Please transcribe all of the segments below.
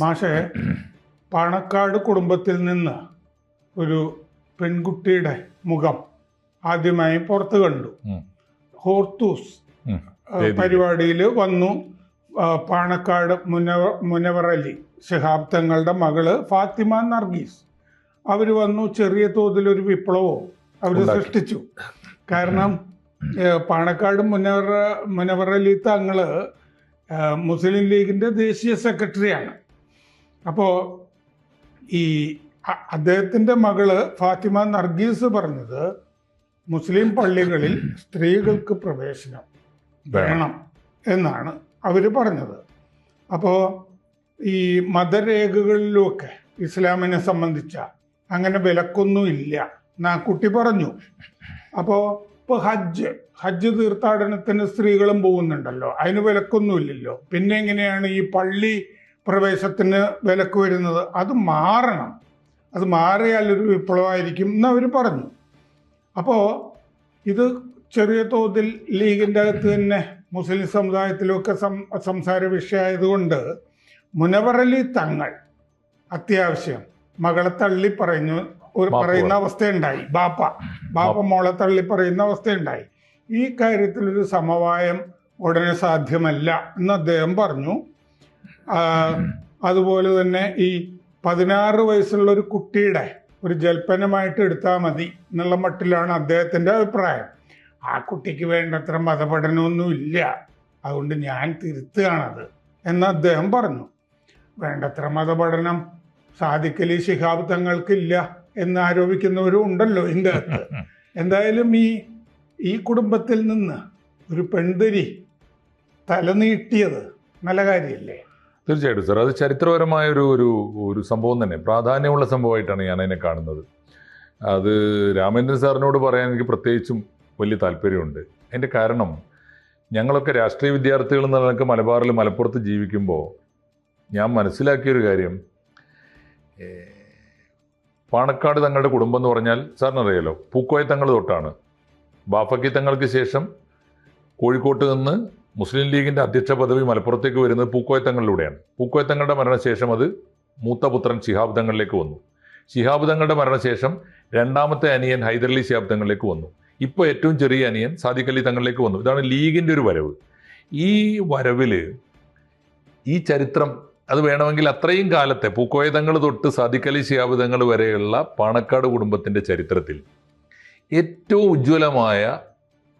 മാഷെ പാണക്കാട് കുടുംബത്തിൽ നിന്ന് ഒരു പെൺകുട്ടിയുടെ മുഖം ആദ്യമായി പുറത്തു കണ്ടു. ഹോർത്തൂസ്. പരിപാടിയിൽ വന്നു. പാണക്കാട് മുനവ മുനവർ അലി ശിഹാബ് തങ്ങളുടെ മകൾ ഫാത്തിമ നർഗീസ്. അവർ വന്നു ചെറിയ തോതിൽ ഒരു വിപ്ലവവും അവർ സൃഷ്ടിച്ചു. കാരണം പാണക്കാട് മുനവർ അലി തങ്ങൾ മുസ്ലിം ലീഗിന്റെ ദേശീയ സെക്രട്ടറിയാണ്. അപ്പോൾ ഈ അദ്ദേഹത്തിന്റെ മകൾ ഫാത്തിമ നർഗീസ് പറഞ്ഞത് മുസ്ലിം പള്ളികളിൽ സ്ത്രീകൾക്ക് പ്രവേശനം വേണം എന്നാണ് അവർ പറഞ്ഞത്. അപ്പോൾ ഈ മതരേഖകളിലുമൊക്കെ ഇസ്ലാമിനെ സംബന്ധിച്ച അങ്ങനെ വിലക്കൊന്നുമില്ല എന്നാ കുട്ടി പറഞ്ഞു. അപ്പോൾ ഇപ്പോൾ ഹജ്ജ് ഹജ്ജ് തീർത്ഥാടനത്തിന് സ്ത്രീകളും പോകുന്നുണ്ടല്ലോ അതിന് വിലക്കൊന്നുമില്ലല്ലോ പിന്നെ എങ്ങനെയാണ് ഈ പള്ളി പ്രവേശത്തിന് വിലക്ക് വരുന്നത് അത് മാറണം. അത് മാറിയാൽ ഒരു വിപ്ലവമായിരിക്കും എന്ന് അവർ പറഞ്ഞു. അപ്പോൾ ഇത് ചെറിയ തോതിൽ ലീഗിന്റെ അകത്ത് തന്നെ മുസ്ലിം സമുദായത്തിലൊക്കെ സം സംസാര വിഷയമായതുകൊണ്ട് മുനവറലി തങ്ങൾ അത്യാവശ്യം മകളെ തള്ളി പറഞ്ഞു ഒരു പറയുന്ന. അവസ്ഥയുണ്ടായി. ബാപ്പ ബാപ്പ. മോളെ തള്ളി പറയുന്ന അവസ്ഥയുണ്ടായി. ഈ കാര്യത്തിലൊരു സമവായം ഉടനെ സാധ്യമല്ല എന്ന് അദ്ദേഹം പറഞ്ഞു. അതുപോലെ തന്നെ ഈ പതിനാറ് വയസ്സുള്ള ഒരു കുട്ടിയുടെ ഒരു ജൽപ്പനമായിട്ട് എടുത്താൽ മതി എന്നുള്ള മട്ടിലാണ് അദ്ദേഹത്തിന്റെ അഭിപ്രായം. ആ കുട്ടിക്ക് വേണ്ടത്ര മതപഠനമൊന്നും ഇല്ല അതുകൊണ്ട് ഞാൻ തിരുത്തുകയാണത് എന്ന് അദ്ദേഹം പറഞ്ഞു. വേണ്ടത്ര മതപഠനം സാധിക്കലി ശിഹാബ് തങ്ങൾക്കില്ല എന്ന് ആരോപിക്കുന്നവരും ഉണ്ടല്ലോ ഇതിന്റെ അകത്ത്. എന്തായാലും ഈ ഈ കുടുംബത്തിൽ നിന്ന് ഒരു പെൺതരി തലനീട്ടിയത് നല്ല കാര്യമല്ലേ? തീർച്ചയായിട്ടും സാർ. അത് ചരിത്രപരമായ ഒരു ഒരു ഒരു സംഭവം തന്നെ. പ്രാധാന്യമുള്ള സംഭവമായിട്ടാണ് ഞാൻ അതിനെ കാണുന്നത്. അത് രാമേന്ദ്രൻ സാറിനോട് പറയാൻ എനിക്ക് പ്രത്യേകിച്ചും വലിയ താല്പര്യമുണ്ട്. അതിന്റെ കാരണം ഞങ്ങളൊക്കെ രാഷ്ട്രീയ വിദ്യാർത്ഥികൾ എന്ന നിലയ്ക്ക് മലബാറിൽ മലപ്പുറത്ത് ജീവിക്കുമ്പോൾ ഞാൻ മനസ്സിലാക്കിയൊരു കാര്യം പാണക്കാട് തങ്ങളുടെ കുടുംബം എന്ന് പറഞ്ഞാൽ സാറിനറിയാലോ പൂക്കോയ തങ്ങൾ തൊട്ടാണ്. ബാഫക്കി തങ്ങൾക്ക് ശേഷം കോഴിക്കോട്ട് നിന്ന് മുസ്ലിം ലീഗിന്റെ അധ്യക്ഷ പദവി മലപ്പുറത്തേക്ക് വരുന്നത് പൂക്കോയത്തങ്ങളിലൂടെയാണ്. പൂക്കോയത്തങ്ങളുടെ മരണശേഷം അത് മൂത്തപുത്രൻ ശിഹാബ് തങ്ങളിലേക്ക് വന്നു. ശിഹാബ് തങ്ങളുടെ മരണശേഷം രണ്ടാമത്തെ അനിയൻ ഹൈദരലി ശിഹാബ് തങ്ങളിലേക്ക് വന്നു. ഇപ്പോൾ ഏറ്റവും ചെറിയ അനിയൻ സാദിഖ് അലി തങ്ങളിലേക്ക് വന്നു. ഇതാണ് ലീഗിന്റെ ഒരു വരവ്. ഈ വരവിൽ ഈ ചരിത്രം അത് വേണമെങ്കിൽ അത്രയും കാലത്തെ പൂക്കോയതങ്ങൾ തൊട്ട് സാദിഖ് അലി ശിഹാബ് തങ്ങൾ വരെയുള്ള പാണക്കാട് കുടുംബത്തിന്റെ ചരിത്രത്തിൽ ഏറ്റവും ഉജ്ജ്വലമായ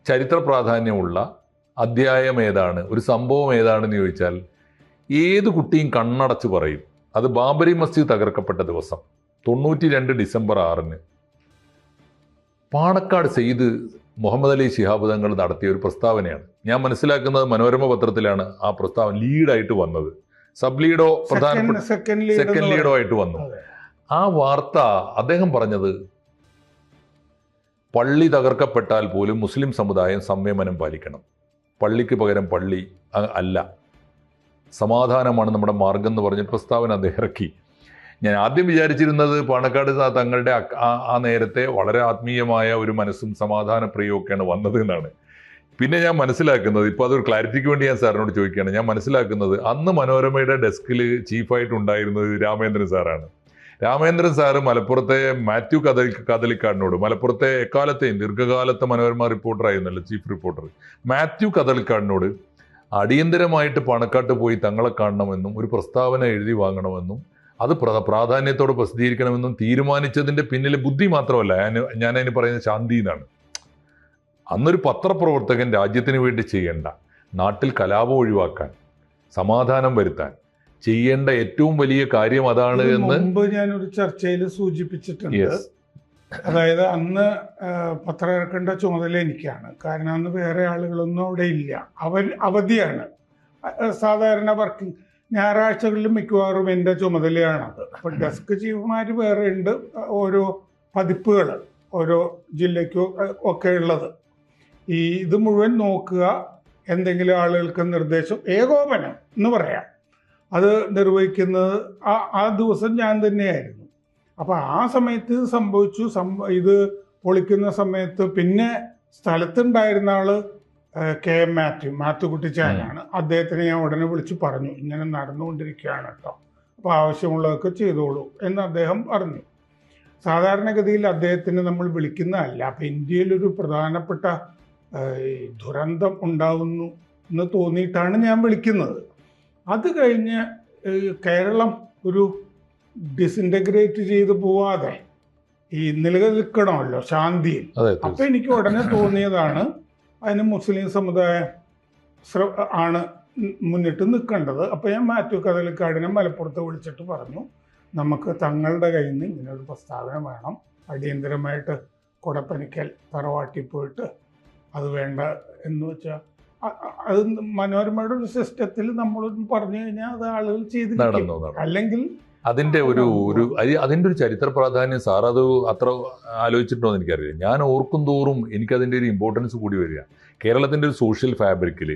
ചരിത്ര പ്രാധാന്യമുള്ള അധ്യായം ഏതാണ്? ഒരു സംഭവം ഏതാണെന്ന് ചോദിച്ചാൽ ഏത് കുട്ടിയും കണ്ണടച്ച് പറയും. അത് ബാബരി മസ്ജിദ് തകർക്കപ്പെട്ട ദിവസം തൊണ്ണൂറ്റി രണ്ട് ഡിസംബർ ആറിന്. പാണക്കാട് സെയ്ദ് മുഹമ്മദ് അലി ശിഹാബ് തങ്ങൾ നടത്തിയ ഒരു പ്രസ്താവനയാണ്. ഞാൻ മനസ്സിലാക്കുന്നത് മനോരമ പത്രത്തിലാണ് ആ പ്രസ്താവന ലീഡായിട്ട് വന്നത്. സബ് ലീഡോ പ്രധാനപ്പെട്ട സെക്കൻഡ് ലീഡോ ആയിട്ട് വന്നു. ആ വാർത്ത അദ്ദേഹം പറഞ്ഞത് പള്ളി തകർക്കപ്പെട്ടാൽ പോലും മുസ്ലിം സമുദായം സംയമനം പാലിക്കണം. പള്ളിക്ക് പകരം പള്ളി അല്ല. സമാധാനമാണ് നമ്മുടെ മാർഗം എന്ന് പറഞ്ഞ പ്രസ്താവന അദ്ദേഹം ഇറക്കി. ഞാൻ ആദ്യം വിചാരിച്ചിരുന്നത് പാണക്കാട് തങ്ങളുടെ ആ- നേരത്തെ വളരെ ആത്മീയമായ ഒരു മനസ്സും സമാധാന പ്രിയമൊക്കെയാണ് വന്നത് എന്നാണ്. പിന്നെ ഞാൻ മനസ്സിലാക്കുന്നത് ഇപ്പോൾ അതൊരു ക്ലാരിറ്റിക്ക് വേണ്ടി ഞാൻ സാറിനോട് ചോദിക്കുകയാണ്. ഞാൻ മനസ്സിലാക്കുന്നത് അന്ന് മനോരമയുടെ ഡെസ്കിൽ ചീഫായിട്ട് ഉണ്ടായിരുന്നത് രാമേന്ദ്രൻ സാറാണ്. രാമേന്ദ്രൻ സാറ് മലപ്പുറത്തെ മാത്യു കദലി കദളിക്കാടിനോട് മലപ്പുറത്തെ എക്കാലത്തെയും ദീർഘകാലത്തെ മനോരമ റിപ്പോർട്ടർ ആയിരുന്നല്ലോ ചീഫ് റിപ്പോർട്ടർ മാത്യു കദളിക്കാടിനോട് അടിയന്തരമായിട്ട് പണക്കാട്ട് പോയി തങ്ങളെ കാണണമെന്നും ഒരു പ്രസ്താവന എഴുതി വാങ്ങണമെന്നും അത് പ്ര- പ്രാധാന്യത്തോടെ പ്രസിദ്ധീകരിക്കണമെന്നും തീരുമാനിച്ചതിന്റെ പിന്നിലെ ബുദ്ധി മാത്രമല്ല ഞാൻ അതിന് പറയുന്നത് ശാന്തി എന്നാണ്. അന്നൊരു പത്രപ്രവർത്തകൻ രാജ്യത്തിന് വേണ്ടി ചെയ്യേണ്ട നാട്ടിൽ കലാപം ഒഴിവാക്കാൻ സമാധാനം വരുത്താൻ ചെയ്യേണ്ട ഏറ്റവും വലിയ കാര്യം അതാണ് എന്ന് മുമ്പ് ഞാനൊരു ചർച്ചയിൽ സൂചിപ്പിച്ചിട്ടുണ്ട്. അതായത് അന്ന് പത്രം ഇറക്കേണ്ട ചുമതല എനിക്കാണ്. കാരണം അന്ന് വേറെ ആളുകളൊന്നും അവിടെ ഇല്ല. അവർ അവധിയാണ്. സാധാരണ വർക്കിംഗ് ഞായറാഴ്ചകളിലും മിക്കവാറും എന്റെ ചുമതലയാണത് അപ്പം ഡെസ്ക് ചീഫുമാർ വേറെ ഉണ്ട് ഓരോ പതിപ്പുകൾ ഓരോ ജില്ലയ്ക്കും ഒക്കെ ഉള്ളത്. ഈ ഇത് മുഴുവൻ നോക്കുക എന്തെങ്കിലും ആളുകൾക്ക് നിർദ്ദേശം ഏകോപനം എന്ന് പറയാം. അത് നിർവഹിക്കുന്നത് ആ ആ ദിവസം ഞാൻ തന്നെയായിരുന്നു. അപ്പോൾ ആ സമയത്ത് ഇത് സംഭവിച്ചു. ഇത് പൊളിക്കുന്ന സമയത്ത് പിന്നെ സ്ഥലത്തുണ്ടായിരുന്ന ആൾ കെ എം മാത്യു മാത്യു കുട്ടിച്ചാനാണ് അദ്ദേഹത്തിനെ ഞാൻ ഉടനെ വിളിച്ച് പറഞ്ഞു. ഇങ്ങനെ നടന്നുകൊണ്ടിരിക്കുകയാണ് കേട്ടോ. അപ്പോൾ ആവശ്യമുള്ളതൊക്കെ ചെയ്തോളൂ എന്ന് അദ്ദേഹം പറഞ്ഞു. സാധാരണഗതിയിൽ അദ്ദേഹത്തിന് നമ്മൾ വിളിക്കുന്നതല്ല. അപ്പം ഇന്ത്യയിലൊരു പ്രധാനപ്പെട്ട ദുരന്തം ഉണ്ടാവുന്നു എന്ന് തോന്നിയിട്ടാണ് ഞാൻ വിളിക്കുന്നത്. അത് കഴിഞ്ഞ് കേരളം ഒരു ഡിസിന്റഗ്രേറ്റ് ചെയ്ത് പോവാതെ ഈ നിലനിൽക്കണമല്ലോ ശാന്തിയിൽ. അപ്പം എനിക്ക് ഉടനെ തോന്നിയതാണ് അതിന് മുസ്ലിം സമുദായം ശ്ര- ആണ് മുന്നിട്ട് നിൽക്കേണ്ടത്. അപ്പോൾ ഞാൻ മാത്യു കതലിക്കാടിനെ മലപ്പുറത്ത് വിളിച്ചിട്ട് പറഞ്ഞു നമുക്ക് തങ്ങളുടെ കയ്യിൽ നിന്ന് ഇങ്ങനെ ഒരു പ്രസ്താവന വേണം. അടിയന്തരമായിട്ട് കൊടപ്പനിക്കൽ തറവാട്ടി പോയിട്ട് അത് വേണ്ട എന്ന് വെച്ചാൽ അത് മനോരമയുടെ ഒരു സിസ്റ്റത്തിൽ നമ്മൾ പറഞ്ഞു കഴിഞ്ഞാൽ അത് ആളുകൾ ചെയ്ത് അല്ലെങ്കിൽ അതിന്റെ ഒരു ഒരു അതി- അതിന്റെ ഒരു ചരിത്ര പ്രാധാന്യം സാർ അത് അത്ര ആലോചിച്ചിട്ടുണ്ടോ എന്ന് എനിക്കറിയില്ല. ഞാൻ ഓർക്കും തോറും എനിക്കതിന്റെ ഒരു ഇമ്പോർട്ടൻസ് കൂടി വരിക. കേരളത്തിന്റെ ഒരു സോഷ്യൽ ഫാബ്രിക്കിൽ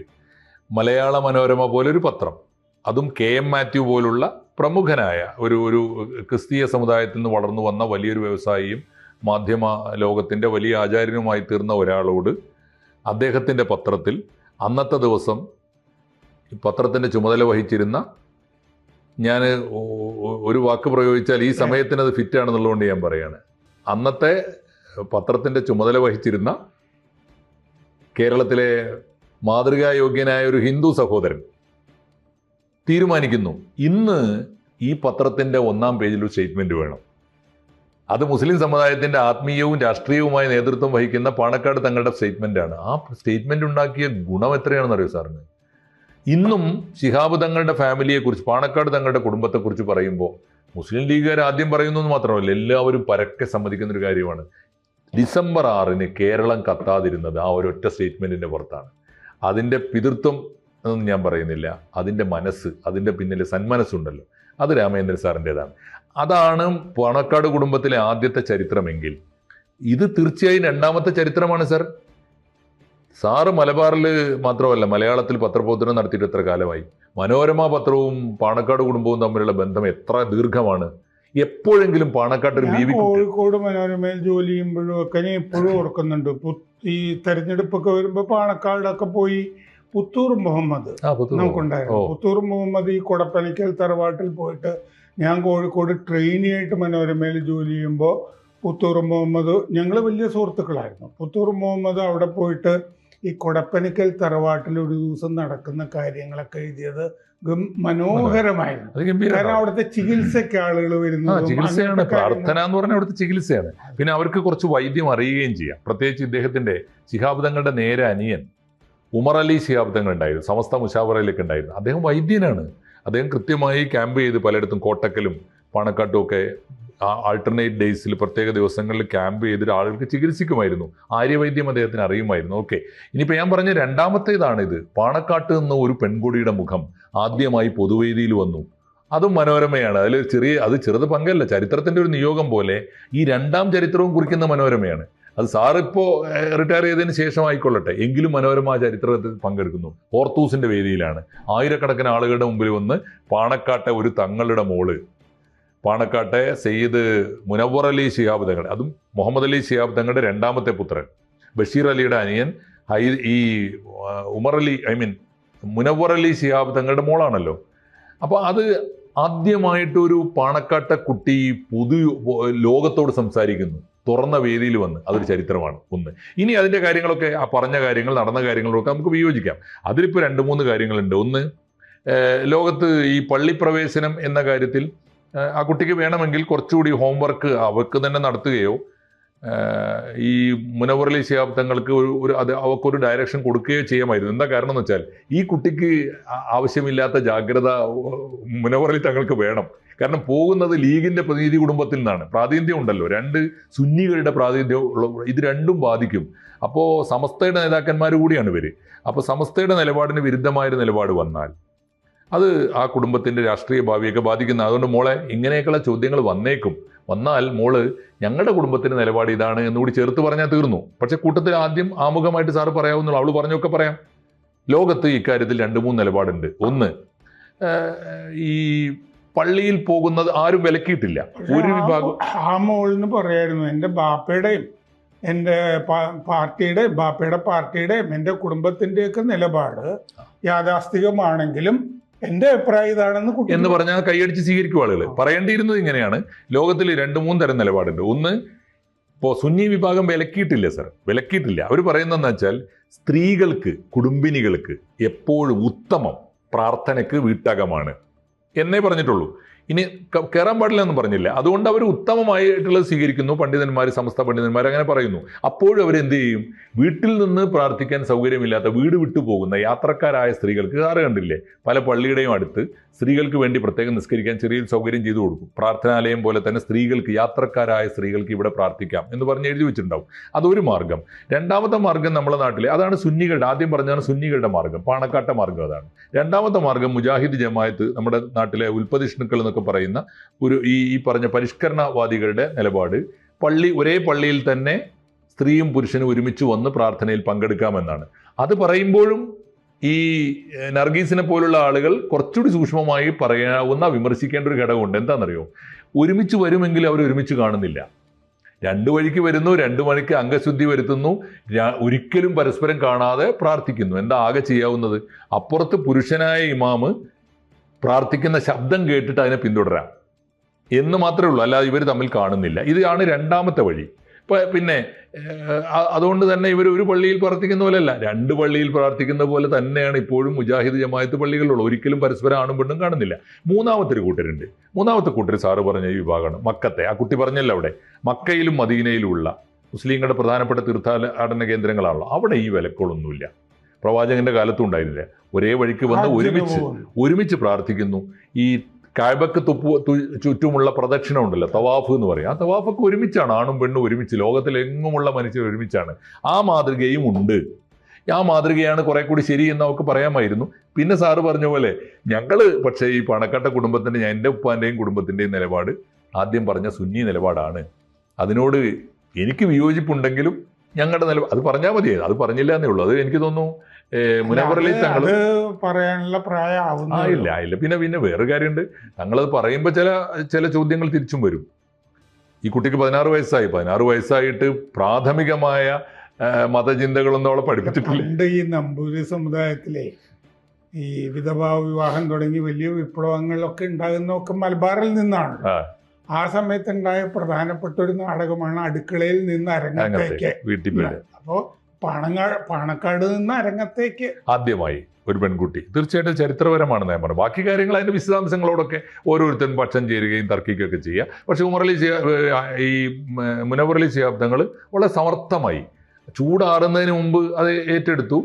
മലയാള മനോരമ പോലെ ഒരു പത്രം അതും കെ എം മാത്യു പോലുള്ള പ്രമുഖനായ ഒരു ഒരു ക്രിസ്തീയ സമുദായത്തിൽ നിന്ന് വളർന്നു വന്ന വലിയൊരു വ്യവസായിയും മാധ്യമ ലോകത്തിന്റെ വലിയ ആചാര്യനുമായി തീർന്ന ഒരാളോട് അദ്ദേഹത്തിന്റെ പത്രത്തിൽ അന്നത്തെ ദിവസം പത്രത്തിന്റെ ചുമതല വഹിച്ചിരുന്ന ഞാൻ ഒരു വാക്ക് പ്രയോഗിച്ചാൽ ഈ സമയത്തിന് അത് ഫിറ്റ് ആണെന്നുള്ളതുകൊണ്ട് ഞാൻ പറയാണ്. അന്നത്തെ പത്രത്തിന്റെ ചുമതല വഹിച്ചിരുന്ന കേരളത്തിലെ മാതൃകായോഗ്യനായ ഒരു ഹിന്ദു സഹോദരൻ തീരുമാനിക്കുന്നു ഇന്ന് ഈ പത്രത്തിന്റെ ഒന്നാം പേജിൽ ഒരു സ്റ്റേറ്റ്മെന്റ് വേണം. അത് മുസ്ലിം സമുദായത്തിന്റെ ആത്മീയവും രാഷ്ട്രീയവുമായ നേതൃത്വം വഹിക്കുന്ന പാണക്കാട് തങ്ങളുടെ സ്റ്റേറ്റ്മെന്റ് ആണ്. ആ സ്റ്റേറ്റ്മെന്റ് ഉണ്ടാക്കിയ ഗുണം എത്രയാണെന്ന് അറിയോ സാറിന്? ഇന്നും ശിഹാബ് തങ്ങളുടെ ഫാമിലിയെ കുറിച്ച് പാണക്കാട് തങ്ങളുടെ കുടുംബത്തെ കുറിച്ച് പറയുമ്പോൾ മുസ്ലിം ലീഗുകാർ ആദ്യം പറയുന്നു മാത്രമല്ല എല്ലാവരും പരക്കെ സമ്മതിക്കുന്ന ഒരു കാര്യമാണ്. ഡിസംബർ ആറിന് കേരളം കത്താതിരുന്നത് ആ ഒരൊറ്റ സ്റ്റേറ്റ്മെന്റിന്റെ പുറത്താണ്. അതിന്റെ പിതൃത്വം എന്നൊന്നും ഞാൻ പറയുന്നില്ല. അതിന്റെ മനസ്സ് അതിന്റെ പിന്നിലെ സന്മനസ്സുണ്ടല്ലോ. അത് രാമേന്ദ്രൻ സാറിന്റെതാണ് അതാണ് പണക്കാട് കുടുംബത്തിലെ ആദ്യത്തെ ചരിത്രമെങ്കിൽ. ഇത് തീർച്ചയായും രണ്ടാമത്തെ ചരിത്രമാണ് സർ. സാറ് മലബാറിൽ മാത്രമല്ല മലയാളത്തിൽ പത്രപ്രവർത്തനം നടത്തിയിട്ട് എത്ര കാലമായി? മനോരമ പത്രവും പാണക്കാട് കുടുംബവും തമ്മിലുള്ള ബന്ധം എത്ര ദീർഘമാണ്? എപ്പോഴെങ്കിലും പാണക്കാട്ട് ഒരു ബീവി കോഴിക്കോട് മനോരമയിൽ ജോലി ചെയ്യുമ്പോഴും ഒക്കെ ഞാൻ എപ്പോഴും ഓർക്കുന്നുണ്ട്. ഈ തെരഞ്ഞെടുപ്പൊക്കെ വരുമ്പോൾ പാണക്കാടൊക്കെ പോയി പുത്തൂർ മുഹമ്മദ് നമുക്കുണ്ടായിരുന്നു. പുത്തൂർ മുഹമ്മദ് ഈ കൊടപ്പനയ്ക്കൽ തറവാട്ടിൽ പോയിട്ട് ഞാൻ കോഴിക്കോട് ട്രെയിനിയായിട്ട് മനോരമയിൽ ജോലി ചെയ്യുമ്പോൾ പുത്തൂർ മുഹമ്മദ് ഞങ്ങൾ വലിയ സുഹൃത്തുക്കളായിരുന്നു. പുത്തൂർ മുഹമ്മദ് അവിടെ പോയിട്ട് ഈ കൊടപ്പനക്കൽ തറവാട്ടിൽ ഒരു ദിവസം നടക്കുന്ന കാര്യങ്ങളൊക്കെ എഴുതിയത് മനോഹരമായിരുന്നു. കാരണം അവിടുത്തെ ചികിത്സയ്ക്ക് ആളുകൾ വരുന്നു വരുന്നതും ചികിത്സയാണ്. പ്രാർത്ഥന എന്ന് പറഞ്ഞാൽ അവിടുത്തെ ചികിത്സയാണ്. പിന്നെ അവർക്ക് കുറച്ച് വൈദ്യം അറിയുകയും ചെയ്യാം. പ്രത്യേകിച്ച് ഇദ്ദേഹത്തിന്റെ ശിഹാബ്ദങ്ങളുടെ നേരെ അനിയൻ ഉമർ അലി ശിഹാബ്ദങ്ങൾ ഉണ്ടായിരുന്നു സമസ്ത മുഷാവറയിലൊക്കെ ഉണ്ടായിരുന്നു. അദ്ദേഹം വൈദ്യനാണ്. അദ്ദേഹം കൃത്യമായി ക്യാമ്പ് ചെയ്ത് പലയിടത്തും കോട്ടക്കലും പാണക്കാട്ടും ഒക്കെ ആൾട്ടർനേറ്റ് ഡേയ്സിൽ പ്രത്യേക ദിവസങ്ങളിൽ ക്യാമ്പ് ചെയ്തിട്ട് ആളുകൾക്ക് ചികിത്സിക്കുമായിരുന്നു. ആര്യവൈദ്യം അദ്ദേഹത്തിന് അറിയുമായിരുന്നു. ഓക്കെ ഇനിയിപ്പോൾ ഞാൻ പറഞ്ഞ രണ്ടാമത്തേതാണ് ഇത് പാണക്കാട്ട് നിന്ന് ഒരു പെൺകുടിയുടെ മുഖം ആദ്യമായി പൊതുവേദിയിൽ വന്നു. അതും മനോരമയാണ്. അതിൽ ചെറിയ അത് ചെറുത് പങ്കല്ല. ചരിത്രത്തിന്റെ ഒരു നിയോഗം പോലെ ഈ രണ്ടാം ചരിത്രവും കുറിക്കുന്ന മനോരമയാണ്. അത് സാറിപ്പോ റിട്ടയർ ചെയ്തതിന് ശേഷം ആയിക്കൊള്ളട്ടെ. എങ്കിലും മനോരമ ചരിത്രത്തിൽ പങ്കെടുക്കുന്നു. പോർത്തൂസിന്റെ വേദിയിലാണ്. ആയിരക്കണക്കിന് ആളുകളുടെ മുമ്പിൽ വന്ന് പാണക്കാട്ടെ ഒരു തങ്ങളുടെ മോൾ. പാണക്കാട്ടെ സെയ്ദ് മുനവർ അലി ശിഹാബ് തങ്ങൾ അതും മുഹമ്മദ് അലി ശിഹാബ് തങ്ങളുടെ രണ്ടാമത്തെ പുത്രൻ. ബഷീർ അലിയുടെ അനിയൻ ഹൈ ഈ ഉമർ അലി ഐ മീൻ മുനവർ അലി ശിഹാബ് തങ്ങളുടെ മോളാണല്ലോ. അപ്പോൾ അത് ആദ്യമായിട്ടൊരു പാണക്കാട്ടെ കുട്ടി പുതു ലോകത്തോട് സംസാരിക്കുന്നു. തുറന്ന വേദിയിൽ വന്ന് അതൊരു ചരിത്രമാണ് ഒന്ന്. ഇനി അതിന്റെ കാര്യങ്ങളൊക്കെ ആ പറഞ്ഞ കാര്യങ്ങൾ നടന്ന കാര്യങ്ങളൊക്കെ നമുക്ക് വിയോജിക്കാം. അതിലിപ്പോൾ രണ്ട് മൂന്ന് കാര്യങ്ങളുണ്ട്. ഒന്ന് ലോകത്ത് ഈ പള്ളിപ്രവേശനം എന്ന കാര്യത്തിൽ ആ കുട്ടിക്ക് വേണമെങ്കിൽ കുറച്ചുകൂടി ഹോംവർക്ക് അവക്ക് തന്നെ നടത്തുകയോ ഈ മുനവറലി ശിയാബ്ദങ്ങൾക്ക് ഒരു ഒരു അത് അവക്കൊരു ഡയറക്ഷൻ കൊടുക്കുകയോ ചെയ്യാമായിരുന്നു. എന്താ കാരണം എന്ന് വെച്ചാൽ ഈ കുട്ടിക്ക് ആവശ്യമില്ലാത്ത ജാഗ്രത മുനവറലി തങ്ങൾക്ക് വേണം. കാരണം പോകുന്നത് ലീഗിന്റെ പ്രതിനിധി കുടുംബത്തിൽ നിന്നാണ്. പ്രാതിനിധ്യം ഉണ്ടല്ലോ. രണ്ട് സുന്നികളുടെ പ്രാതിനിധ്യം ഉള്ള ഇത് രണ്ടും ബാധിക്കും. അപ്പോൾ സമസ്തയുടെ നേതാക്കന്മാർ കൂടിയാണ് ഇവർ അപ്പോൾ സമസ്തയുടെ നിലപാടിന് വിരുദ്ധമായൊരു നിലപാട് വന്നാൽ അത് ആ കുടുംബത്തിന്റെ രാഷ്ട്രീയ ഭാവിയൊക്കെ ബാധിക്കുന്ന. അതുകൊണ്ട് മോളെ ഇങ്ങനെയൊക്കെയുള്ള ചോദ്യങ്ങൾ വന്നേക്കും. വന്നാൽ മോൾ ഞങ്ങളുടെ കുടുംബത്തിന്റെ നിലപാട് ഇതാണ് എന്നുകൂടി ചേർത്ത് പറഞ്ഞാൽ തീർന്നു. പക്ഷേ കൂട്ടത്തിൽ ആദ്യം ആമുഖമായിട്ട് സാറ് പറയാവുന്നുള്ളൂ. അവൾ പറഞ്ഞൊക്കെ പറയാം. ലോകത്ത് ഇക്കാര്യത്തിൽ രണ്ട് മൂന്ന് നിലപാടുണ്ട്. ഒന്ന് ഈ പള്ളിയിൽ പോകുന്നത് ആരും വിലക്കിയിട്ടില്ല. ഒരു വിഭാഗം ആ മോളിന്ന് പറയായിരുന്നു എന്റെ ബാപ്പയുടെയും എന്റെ പാർട്ടിയുടെ ബാപ്പയുടെ പാർട്ടിയുടെയും എന്റെ കുടുംബത്തിന്റെയൊക്കെ നിലപാട് യാഥാസ്ഥികമാണെങ്കിലും എന്റെ അഭിപ്രായം ഇതാണെന്ന് എന്ന് പറഞ്ഞാൽ കൈയടിച്ച് സ്വീകരിക്കും ആളുകൾ പറയേണ്ടിയിരുന്നത് ഇങ്ങനെയാണ്. ലോകത്തിൽ രണ്ട് മൂന്ന് തരം നിലപാടുണ്ട്. ഒന്ന് ഇപ്പോൾ സുന്നി വിഭാഗം വിലക്കിയിട്ടില്ല സർ വിലക്കിയിട്ടില്ല. അവർ പറയുന്നതെന്ന് വെച്ചാൽ സ്ത്രീകൾക്ക് കുടുംബിനികൾക്ക് എപ്പോഴും ഉത്തമം പ്രാർത്ഥനയ്ക്ക് വീട്ടകമാണ്. എന്നേ പറഞ്ഞിട്ടുള്ളൂ. ഇനി കയറാൻ പാടില്ല എന്ന് പറഞ്ഞില്ല? അതുകൊണ്ട് അവർ ഉത്തമമായിട്ടുള്ളത് സ്വീകരിക്കുന്നു. പണ്ഡിതന്മാർ സമസ്ത പണ്ഡിതന്മാർ അങ്ങനെ പറയുന്നു. അപ്പോഴും അവരെന്ത് ചെയ്യും? വീട്ടിൽ നിന്ന് പ്രാർത്ഥിക്കാൻ സൗകര്യമില്ലാത്ത വീട് വിട്ടു പോകുന്ന യാത്രക്കാരായ സ്ത്രീകൾക്ക് കാറ് കണ്ടില്ലേ? പല പള്ളിയുടെയും അടുത്ത് സ്ത്രീകൾക്ക് വേണ്ടി പ്രത്യേകം നിസ്കരിക്കാൻ ചെറിയൊരു സൗകര്യം ചെയ്തു കൊടുക്കും. പ്രാർത്ഥനാലയം പോലെ തന്നെ സ്ത്രീകൾക്ക് യാത്രക്കാരായ സ്ത്രീകൾക്ക് ഇവിടെ പ്രാർത്ഥിക്കാം എന്ന് പറഞ്ഞ് എഴുതി വെച്ചിട്ടുണ്ടാവും. അതൊരു മാർഗം. രണ്ടാമത്തെ മാർഗം നമ്മുടെ നാട്ടിലെ അതാണ് സുന്നികളുടെ ആദ്യം പറഞ്ഞാണ് സുന്നികളുടെ മാർഗം. പാണക്കാട്ട മാർഗം അതാണ്. രണ്ടാമത്തെ മാർഗം മുജാഹിദ് ജമായത്ത് നമ്മുടെ നാട്ടിലെ ഉൽപ്പതിഷ്ണുക്കൾ എന്നൊക്കെ പറയുന്ന ഒരു ഈ ഈ പറഞ്ഞ പരിഷ്കരണവാദികളുടെ നിലപാട്. പള്ളി ഒരേ പള്ളിയിൽ തന്നെ സ്ത്രീയും പുരുഷനും ഒരുമിച്ച് വന്ന് പ്രാർത്ഥനയിൽ പങ്കെടുക്കാമെന്നാണ്. അത് പറയുമ്പോഴും ഈ നർഗീസിനെ പോലുള്ള ആളുകൾ കുറച്ചുകൂടി സൂക്ഷ്മമായി പറയാവുന്ന വിമർശിക്കേണ്ട ഒരു ഘടകമുണ്ട്. എന്താണെന്നറിയോ? ഒരുമിച്ച് വരുമെങ്കിൽ അവർ ഒരുമിച്ച് കാണുന്നില്ല. രണ്ടു വഴിക്ക് വരുന്നു രണ്ടു മണിക്ക് അംഗശുദ്ധി വരുത്തുന്നു ഒരിക്കലും പരസ്പരം കാണാതെ പ്രാർത്ഥിക്കുന്നു. എന്താ ആകെ ചെയ്യാവുന്നത്? അപ്പുറത്ത് പുരുഷനായ ഇമാമ് പ്രാർത്ഥിക്കുന്ന ശബ്ദം കേട്ടിട്ട് അതിനെ പിന്തുടരാം. എന്ന് മാത്രമേ ഉള്ളൂ. അല്ലാതെ ഇവർ തമ്മിൽ കാണുന്നില്ല. ഇതാണ് രണ്ടാമത്തെ വഴി. പിന്നെ അതുകൊണ്ട് തന്നെ ഇവർ ഒരു പള്ളിയിൽ പ്രാർത്ഥിക്കുന്ന പോലെയല്ല. രണ്ട് പള്ളിയിൽ പ്രാർത്ഥിക്കുന്ന പോലെ തന്നെയാണ് ഇപ്പോഴും മുജാഹിദ് ജമായത്ത് പള്ളികളുള്ളത് ഒരിക്കലും പരസ്പരം ആണും പെണ്ണും കാണുന്നില്ല. മൂന്നാമത്തെ ഒരു കൂട്ടരുണ്ട്. മൂന്നാമത്തെ കൂട്ടർ സാറ് പറഞ്ഞ ഈ വിഭാഗമാണ്. മക്കത്തെ. ആ കുട്ടി പറഞ്ഞല്ലോ അവിടെ. മക്കയിലും മദീനയിലുമുള്ള മുസ്ലിങ്ങളുടെ പ്രധാനപ്പെട്ട തീർത്ഥാടന കേന്ദ്രങ്ങളാണല്ലോ അവിടെ ഈ വിലക്കുകളൊന്നുമില്ല. പ്രവാചകന്റെ കാലത്തും ഉണ്ടായിരുന്നില്ല. ഒരേ വഴിക്ക് വന്ന് ഒരുമിച്ച് ഒരുമിച്ച് പ്രാർത്ഥിക്കുന്നു. ഈ കാഴ്ബക്ക് തുപ്പു ചുറ്റുമുള്ള പ്രദക്ഷിണം ഉണ്ടല്ലോ തവാഫ് എന്ന് പറയും. ആ തവാഫൊക്കെ ഒരുമിച്ചാണ് ആണും പെണ്ണും ഒരുമിച്ച്. ലോകത്തിലെങ്ങുമുള്ള മനുഷ്യർ ഒരുമിച്ചാണ്. ആ മാതൃകയും ഉണ്ട്. ആ മാതൃകയാണ് കുറെ കൂടി ശരി എന്ന് അവർക്ക് പറയാമായിരുന്നു. പിന്നെ സാറ് പറഞ്ഞ പോലെ ഞങ്ങൾ പക്ഷേ ഈ പണക്കട്ട കുടുംബത്തിന്റെ ഞാൻ എന്റെ ഉപ്പാന്റെയും കുടുംബത്തിന്റെയും നിലപാട് ആദ്യം പറഞ്ഞ സുന്നി നിലപാടാണ്. അതിനോട് എനിക്ക് വിയോജിപ്പുണ്ടെങ്കിലും ഞങ്ങളുടെ നില അത് പറഞ്ഞാൽ മതിയായിരുന്നു. അത് പറഞ്ഞില്ല എന്നേ ഉള്ളൂ. അത് എനിക്ക് തോന്നുന്നു തങ്ങൾ പറയാനുള്ള പ്രായം ആ ഇല്ല ഇല്ല. പിന്നെ പിന്നെ വേറെ കാര്യമുണ്ട്. തങ്ങളത് പറയുമ്പോൾ ചില ചില ചോദ്യങ്ങൾ തിരിച്ചും വരും. ഈ കുട്ടിക്ക് പതിനാറ് വയസ്സായി. പതിനാറ് വയസ്സായിട്ട് പ്രാഥമികമായ മതചിന്തകളൊന്നും അവളെ പഠിപ്പിച്ചിട്ടില്ല. പണ്ട് ഈ നമ്പൂതിരി സമുദായത്തിലെ ഈ വിധവാ വിവാഹം തുടങ്ങി വലിയ വിപ്ലവങ്ങളൊക്കെ ഉണ്ടാകുന്നതൊക്കെ മലബാറിൽ നിന്നാണ്. ആ. സമയത്തുണ്ടായ പ്രധാനപ്പെട്ട ഒരു നാടകമാണ് അടുക്കളയിൽ നിന്ന് അരങ്ങത്തേക്ക്. അപ്പോ വീട്ടിൽ പോയിട്ട് അപ്പോ പണക്കാട് നിന്ന് അരങ്ങത്തേക്ക്. ആദ്യമായി ഒരു പെൺകുട്ടി. തീർച്ചയായിട്ടും ചരിത്രപരമാണ് ഞാൻ പറഞ്ഞു. ബാക്കി കാര്യങ്ങൾ അതിന്റെ വിശദാംശങ്ങളോടൊക്കെ ഓരോരുത്തരും പക്ഷം ചേരുകയും തർക്കിക്കുകയൊക്കെ ചെയ്യുക പക്ഷെ ഉമറലി ഈ മുനവറലി ശിഹാബ്ദങ്ങൾ വളരെ സമർത്ഥമായി ചൂടാറുന്നതിന് മുമ്പ് അത് ഏറ്റെടുത്തു.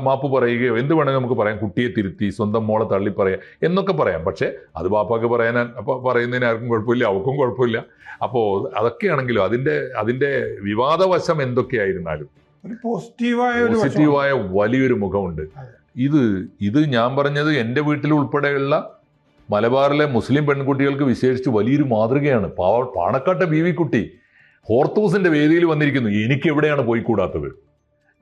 മാപ്പ് പറയുകയോ എന്ത് വേണമെങ്കിൽ നമുക്ക് പറയാം. കുട്ടിയെ തിരുത്തി സ്വന്തം മോളെ തള്ളി പറയാം എന്നൊക്കെ പറയാം. പക്ഷേ അത് ബാപ്പാക്ക് പറയാൻ അപ്പൊ പറയുന്നതിന് ആർക്കും കുഴപ്പമില്ല അവർക്കും കുഴപ്പമില്ല. അപ്പോൾ അതൊക്കെയാണെങ്കിലും അതിന്റെ അതിന്റെ വിവാദവശം എന്തൊക്കെയായിരുന്നാലും പോസിറ്റീവായ പോസിറ്റീവായ വലിയൊരു മുഖമുണ്ട്. ഇത് ഇത് ഞാൻ പറഞ്ഞത് എന്റെ വീട്ടിൽ ഉൾപ്പെടെയുള്ള മലബാറിലെ മുസ്ലിം പെൺകുട്ടികൾക്ക് വിശേഷിച്ച് വലിയൊരു മാതൃകയാണ്. പാവ പാണക്കാട്ടെ ബി വി കുട്ടി ഹോർത്തൂസിന്റെ വേദിയിൽ വന്നിരിക്കുന്നു. എനിക്ക് എവിടെയാണ് പോയി കൂടാത്തത്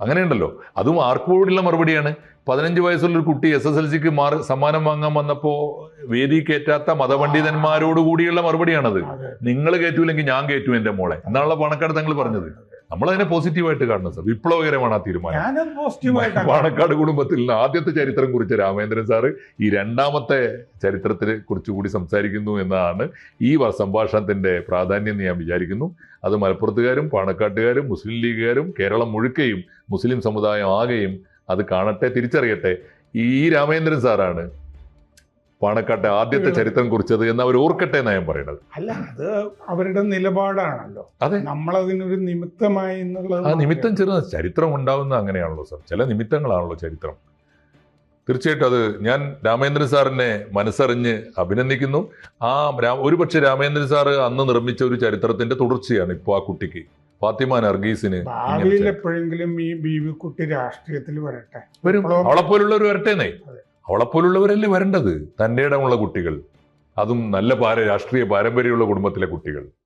അങ്ങനെയുണ്ടല്ലോ. അതും ആർക്കോടുള്ള മറുപടിയാണ്. പതിനഞ്ച് വയസ്സുള്ളൊരു കുട്ടി എസ് എസ് എൽ സിക്ക് മാർ സമ്മാനം വാങ്ങാൻ വന്നപ്പോൾ വേദി കയറ്റാത്ത മതപണ്ഡിതന്മാരോട് കൂടിയുള്ള മറുപടിയാണത്. നിങ്ങൾ കയറ്റൂലെങ്കിൽ ഞാൻ കയറ്റു എന്റെ മോളെ. എന്നാണല്ലോ പണക്കാട് തങ്ങൾ പറഞ്ഞത്. നമ്മളതിനെ പോസിറ്റീവായിട്ട് കാണുന്നത് സർ. വിപ്ലവകരമാണ് ആ തീരുമാനം. പാണക്കാട് കുടുംബത്തിൽ നിന്ന് ആദ്യത്തെ ചരിത്രം കുറിച്ച് രാമേന്ദ്രൻ സാറ് ഈ രണ്ടാമത്തെ ചരിത്രത്തിനെ കുറിച്ചുകൂടി സംസാരിക്കുന്നു എന്നാണ് ഈ സംഭാഷണത്തിന്റെ പ്രാധാന്യം എന്ന് ഞാൻ വിചാരിക്കുന്നു. അത് മലപ്പുറത്തുകാരും പാണക്കാട്ടുകാരും മുസ്ലിം ലീഗുകാരും കേരളം മുഴുക്കയും മുസ്ലിം സമുദായം ആകെയും അത് കാണട്ടെ തിരിച്ചറിയട്ടെ. ഈ രാമേന്ദ്രൻ സാറാണ് പാണക്കാട്ടെ ആദ്യത്തെ ചരിത്രം കുറിച്ചത് എന്ന് അവർ ഓർക്കട്ടെ എന്നാണ് ഞാൻ പറയുന്നത് അല്ല അത് അവരുടെ നിലപാടാണല്ലോ. അതെ. നമ്മളതിനൊരു നിമിത്തമായി എന്നുള്ളത് ആ നിമിത്തം ചെറുത് ചരിത്രം ഉണ്ടാവുന്ന അങ്ങനെയാണല്ലോ സാർ. ചില നിമിത്തങ്ങളാണല്ലോ ചരിത്രം. തീർച്ചയായിട്ടും അത് ഞാൻ രാമേന്ദ്രൻ സാറിനെ മനസ്സറിഞ്ഞ് അഭിനന്ദിക്കുന്നു. ആ രാ- ഒരുപക്ഷെ രാമേന്ദ്രൻ സാറ് അന്ന് നിർമ്മിച്ച ഒരു ചരിത്രത്തിന്റെ തുടർച്ചയാണ് ഇപ്പോൾ ആ കുട്ടിക്ക്. ഫാത്തിമ നർഗീസിന് ഭാവിയിൽ എപ്പോഴെങ്കിലും ഈ ബീവി കുട്ടി രാഷ്ട്രീയത്തിൽ വരട്ടെ. വരും. അവളെപ്പോലുള്ളവർ വരട്ടേന്നേ. അവളെപ്പോലുള്ളവരല്ലേ വരേണ്ടത്? തന്റെ ഇടമുള്ള കുട്ടികൾ. അതും നല്ല പാര രാഷ്ട്രീയ പാരമ്പര്യമുള്ള കുടുംബത്തിലെ കുട്ടികൾ.